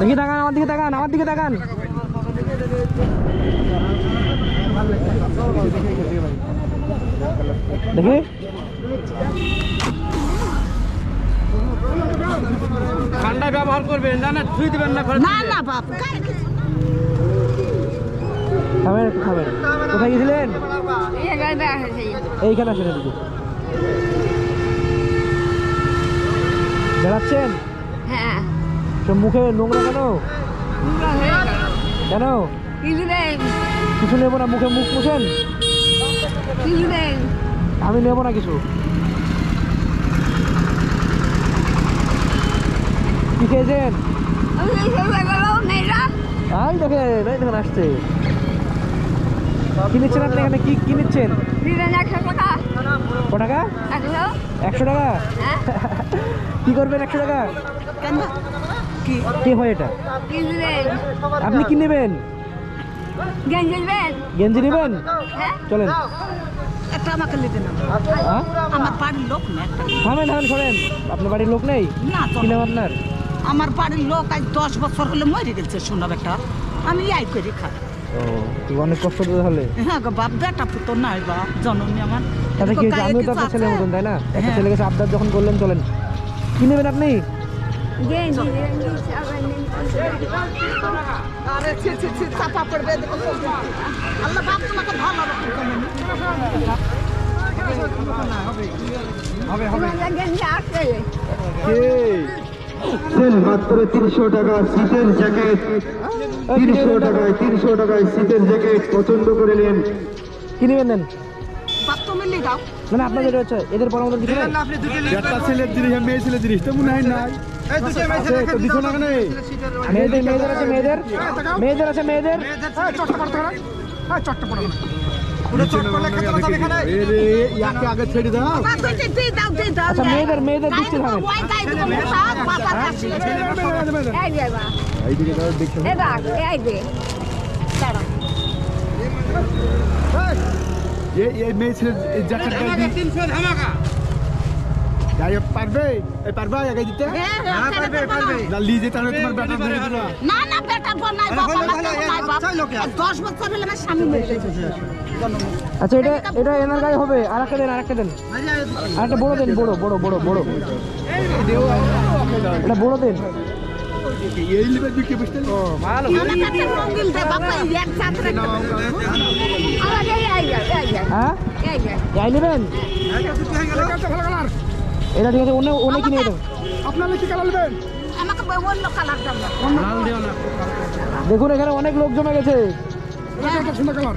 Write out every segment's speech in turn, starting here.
দেখি তাকান আমার দিকে তাকান আমার দিকে তাকান। দেখি। ঠান্ডা ব্যবহার করবেন না না ছুঁই দেবেন না না না বাপ খাবেন একটু খাবেন কোথায় গেছিলেন? এইখানে আসেন এদিকে। বেড়াচ্ছেন? হ্যাঁ। তো মুখে নোংরা কেন? কেন? কিছু নেব না মুখে মুখ মুছেন? আমি নেব না কিছু। কি খেয়েছেন? আমি দেখেন এই দেখেন আসছে। কি নিচ্ছেন আপনি এখানে? কি কি নিচ্ছেন একশো টাকা। ক টাকা? একশো? একশো টাকা? হ্যাঁ। কি করবেন একশো টাকা? কেন? কি? হয় এটা? আপনি কি নেবেন? গেঞ্জি নেবেন? হ্যাঁ। চলেন। একটা আমাকে নিতে না হ্যাঁ? আমার বাড়ির লোক না একটা। থামেন থামেন শোনেন আপনার বাড়ির লোক নেই? না তো। কি নাম আপনার? আমার বাড়ির লোক আজ দশ বছর হলে মরে গেছে শোনা বেটা। আমি এই করে খাই। ও তুই অনেক কষ্ট তো তাহলে? হ্যাঁ গো বাপ বেটা পুতো নাই বাপ জননী আমার। তাতে কি আমিও তো কিছু আপনার মতন তাই না? একটা হ্যাঁ। ছেলে গেছে আবদার যখন করলেন চলেন। কি নেবেন আপনি? গেঞ্জি গেঞ্জি সাবান আরে ছি ছি ছি চাপা পড়বে দেখো সবজি। আল্লাহ বাপ তোমাকে ভালো রাখুক গেঞ্জি আসবে। সেল মাত্র তিনশো টাকা শীতের জ্যাকেট তিনশো টাকায় তিনশো টাকায় শীতের জ্যাকেট পছন্দ করে নেন। কি নেবেন নেন মানে আপনাদের হচ্ছে এদের পরামর্শ দিতে একটা ছেলের জিনিস মেয়ে ছেলের জিনিস তো মনে হয় নাই না মেয়েদের মেয়েদের আছে মেয়েদের। মেয়েদের আছে মেয়েদের এরে ইয়াকে আগে ছেড়ে দাও। আচ্ছা, মেয়েদের- মেয়েদের কাশি। এই মেয়ে ছেলের তিনশো ধামাকা। গায়ে পারবে? এই পারবে আগে দিতে? হ্যাঁ, কেন না? না লি তোমার বেটা মেরে দিল না না বেটা বল নাই বাবা আমার নাই বাপ দশ বছর হলে আমার স্বামী মরে গেছে আচ্ছা এটা এটা এনার গায়ে হবে। আর একটা দেন আর একটা দেন। আর একটা বড় দেন বড় বড় বড় বড়। এটা বড় দেন। হ্যাঁ? এটা ঠিক আছে অন্য অন্য দেবো আপনারা কি কালার নেবেন দেখুন এখানে অনেক লোক জমে গেছে। সুন্দর কালার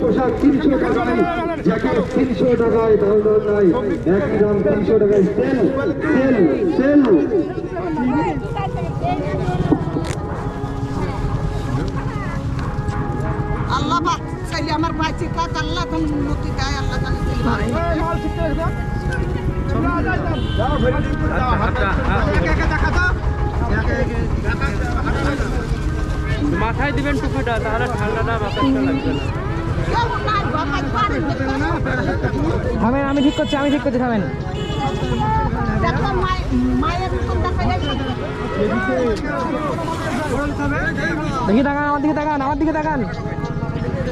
পোশাক তিনশো টাকায় জ্যাকেট তিনশো টাকায় দাম নাই একই দাম তিনশো টাকায় সেল সেল সেল আল্লাহ তুমি উন্নতি দেয় আল্লাহ মাথায় দিবেন টুপিটা তাহলে ঠান্ডাটা লাগবে থামেন আমি ঠিক করছি আমি ঠিক করছি থামেন। দেখি তাকান আমার দিকে তাকান আমার দিকে তাকান।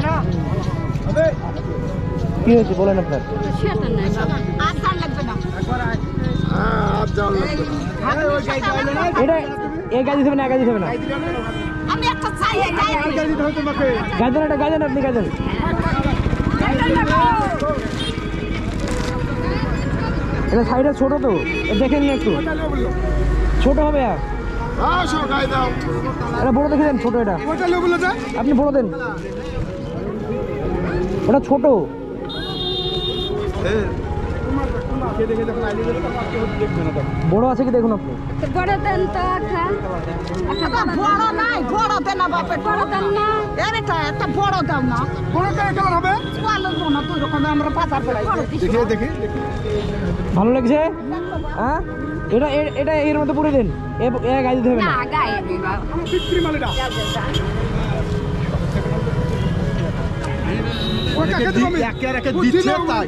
না? কি হয়েছে বলেন আপনার? না। এটা এ গাড়ি দিতে হবে না গাড়ি দিতে হবে না? আমি একটা চাই গাজন এটা গাজন আপনি গাজন। এটা সাইডে ছোট তো দেখেন না একটু। ছোট হবে আর। এটা বড় দেখে দেন ছোট এটা। আপনি বড় দেন। ওটা ছোট। বড় আছে কি দেখুন আপনি? বড় দেন তো একটা একটা বাবা, বড় নাই বড় না বাপের বড় দেন। না এটা একটা বড় দাও না। বড় কেমন হবে ভালো না তুই রকম আমরা বেড়াই ভালো লাগছে হ্যাঁ এটা এটা এর মধ্যে পুরে দেন এ এ গাড়ি দিতে হবে না না গায়ে দিই বাবা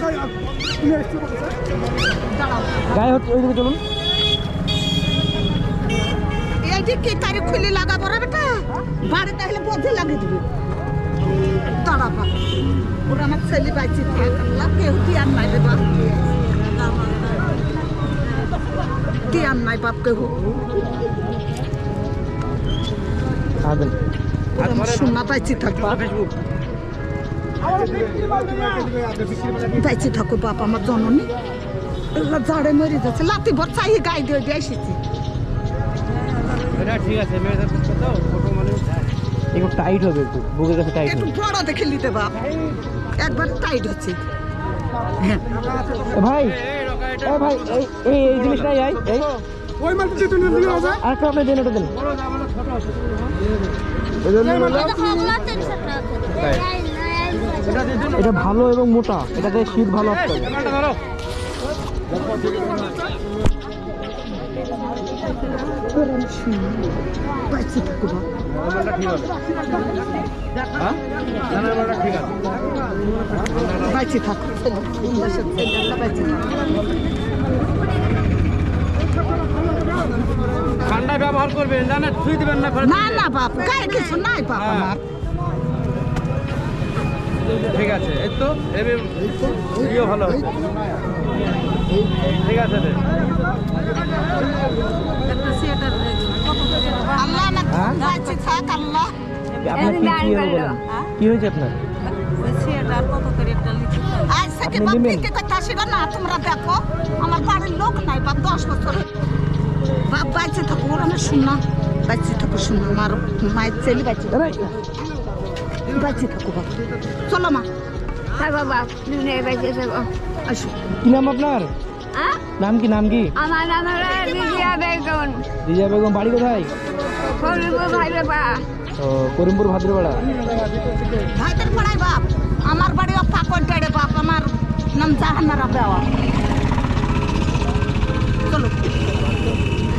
গায়ে হচ্ছে ওইদিকে চলুন। এই যে কি তারিখ খুলে লাগাবো রে বেটা? বাড়িতে হলে বোধে লাগিয়ে দিবি। তারা পা ওরা আমার ছেলে বাইছি কেউ নাই রে বাপ? নাই বাপ সোনা বাইছি থাকবা বাইছি থাকো বাপ আমার জননী। জাড়ে মরে যাচ্ছে লাতি ভর চাই গাই দিয়ে দিয়ে এসেছি। ঠিক আছে মানে একটু টাইট হবে একটু বুকের কাছে টাইট একটু বড় দেখে নিতে বাপ। একবার টাইট হচ্ছে। হ্যাঁ। ভাই এ ভাই এই এই এই জিনিসটাই আই এই। আরেকটা আপনি দেন। এটা দেন এটা ভালো এবং মোটা এটাতে শীত ভালো আসতে হ্যাঁ বাইচে থাকো ঠান্ডা ব্যবহার করবেন জানেন? ছুঁই দিবেন না না না বাপ গায়ে কিছু নাই বাপ আমার। ঠিক আছে এই তো এবে ইয়ে ভালো ঠিক আছে রে। আল্লাহ না হ্যাঁ? কি হয়েছে আপনার? তোমরা দেখো আমার বাড়ির লোক নাই বাপ দশ বছর বাপ বাইচে থাকো ওরা বাইচে থাকো শুননা আমার মায়ের ছেলে আরে বাইচে থাকো বাপ চলো মা হ্যাঁ বাবা তুমি বেঁচে থাকো আসো কি নাম আপনার? হ্যাঁ? নাম কি নাম কি? আমার নাম হলো বিজয়া বেগম। রিজা বেগম বাড়ি কোথায়? ও করিমপুর ভাদ্রপাড়া। ভাইদের বাপ। আমার বাড়ি বাপ। আমার নাম জাহানারা চলো।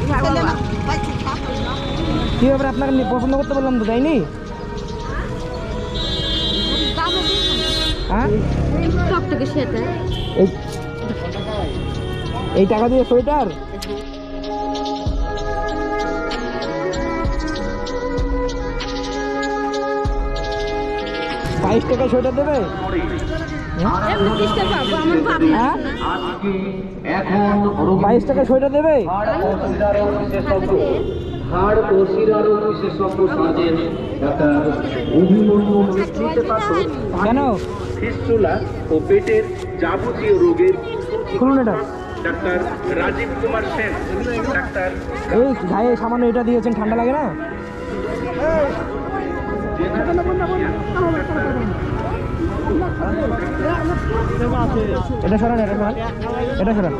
না কি ব্যাপারে আপনাকে পছন্দ করতে বললাম তো তাইনি হ্যাঁ? এই এই টাকা দিয়ে সোয়েটার? বাইশ টাকা সোয়েটার দেবে? হ্যাঁ এখন বাইশ টাকা সোয়েটার দেবে হাড় ও শিরারোগ বিশেষজ্ঞ সার্জন ডাক্তার অভিমন্যু নেতৃত্বে প্রাপ্ত কেন? ফিস্টুলা ও পেটের যাবতীয় রোগের ডাক্তার রাজীব কুমার সেন ডাক্তার এই গায়ে সামান্য এটা দিয়েছেন ঠান্ডা লাগে না? এটা সরান এটা সরান। এটা সরান।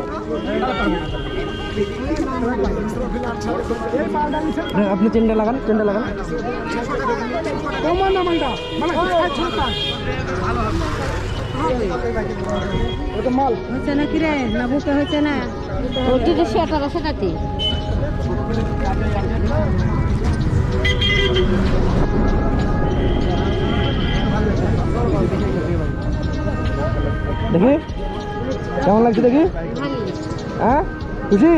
আপনি চেনটা লাগান চেনটা লাগান। হচ্ছে না কি রে? না বুকে হচ্ছে না? সেটা আছে দেখি? কেমন লাগছে দেখি? হ্যাঁ? খুশি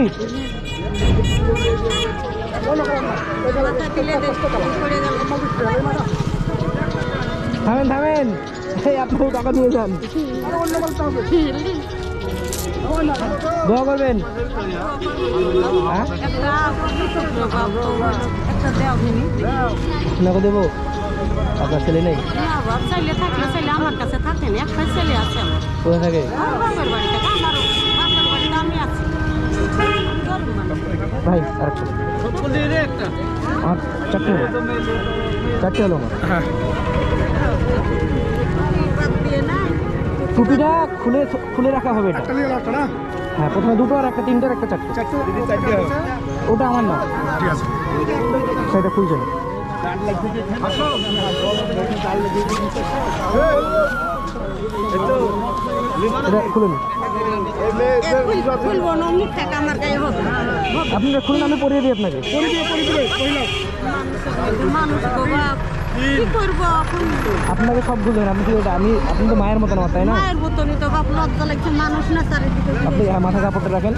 থামেন থামেন। এই আপনি টাকা দিয়ে যান। দোয়া করবেন। হ্যাঁ? আপনাকে দেবো? আপনার ছেলে নেই? বাবা ছেলে ভাই আরেকটা আমার চারটে হলো। চারটে হলো আমার। না টুপিটা খুলে খুলে রাখা হবে এটা। হ্যাঁ প্রথমে দুটো আর একটা তিনটার একটা চারটে। ওটা আমার না। ঠিক আছে। সেটা খুলছে না। খুলে নিন খুলবো না অমনি টাকা আমার গায়ে হবে। আপনারা খুলুন আমি পরিয়ে দিই আপনাকে। মানুষ আপনাকে সব বুঝবেন আপনি আমি আপনি তো মায়ের মতন আমার তাই না? মায়ের মতনই তো বাপ লজ্জা লাগছে মানুষ না চারিদিকে আপনি হ্যাঁ, মাথা কাপড়টা রাখেন।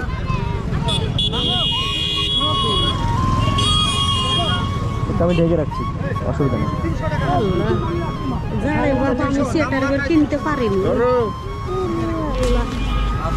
আমি ঢেকে রাখছি অসুবিধা নেই। জানে বাবা আমি সেটার কিনতে পারিনি।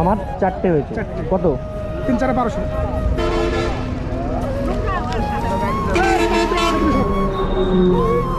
আমার চারটে হয়েছে। কত? তিন চারে বারোশো। হুম,